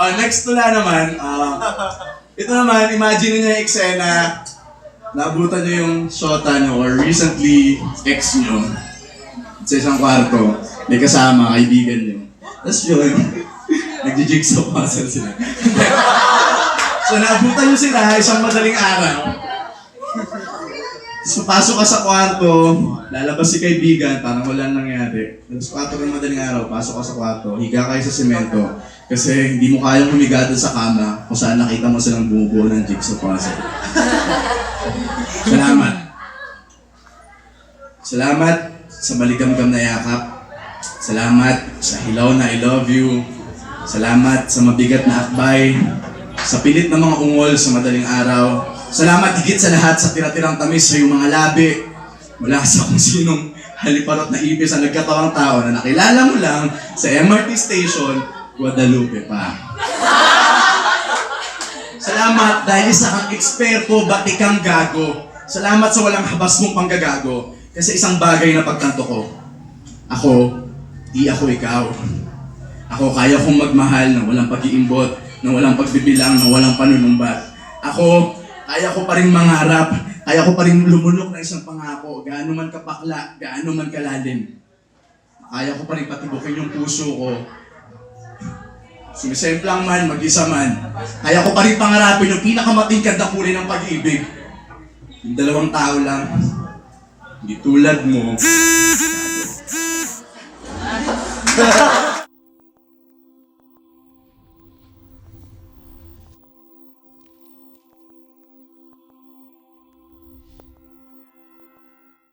Ah, next tula naman, ah, ito naman, imagine niyo yung eksena, naabutan niyo yung shota niyo or recently ex niyo sa isang kwarto, may kasama, kaibigan niyo. Tapos yun, nag-jigsaw puzzle sila. so naabutan niyo sila isang madaling araw. So pasok ka sa kwarto, lalabas si kaibigan, parang walang nangyari. Tapos kwarto ng madaling araw, pasok ka sa kwarto, higa kayo sa semento, kasi hindi mo kayang humiga doon sa kama kung saan nakita mo silang bumubuo ng jigsaw puzzle. Salamat. Salamat sa maligamgam na yakap. Salamat sa hilaw na I love you. Salamat sa mabigat na akbay. Sa pilit na mga ungol sa madaling araw. Salamat higit sa lahat sa tira-tirang tamis sa iyong mga labi. Mula sa kung sinong haliparot na ibis ang nagkatawang tao na nakilala mo lang sa MRT station, Guadalupe pa. Salamat dahil isa kang eksperto, batikang gago. Salamat sa walang habas mong panggagago. Kasi isang bagay na pagtanto ko, ako, di ako ikaw. Ako kaya kong magmahal na walang pag-iimbot, na walang pagbibilang, na walang panunumbat. Ako, kaya ko pa rin mangarap, kaya ko pa rin lumunok ng isang pangako, gaano man kapakla, gaano man kalalim. Kaya ko pa rin patibukin yung puso ko. Sumisemplang man, mag-isa man. Kaya ko pa rin pangarapin yung pinakamatingkad na kulay ng pag-ibig. Yung dalawang tao lang. Hindi tulad mo.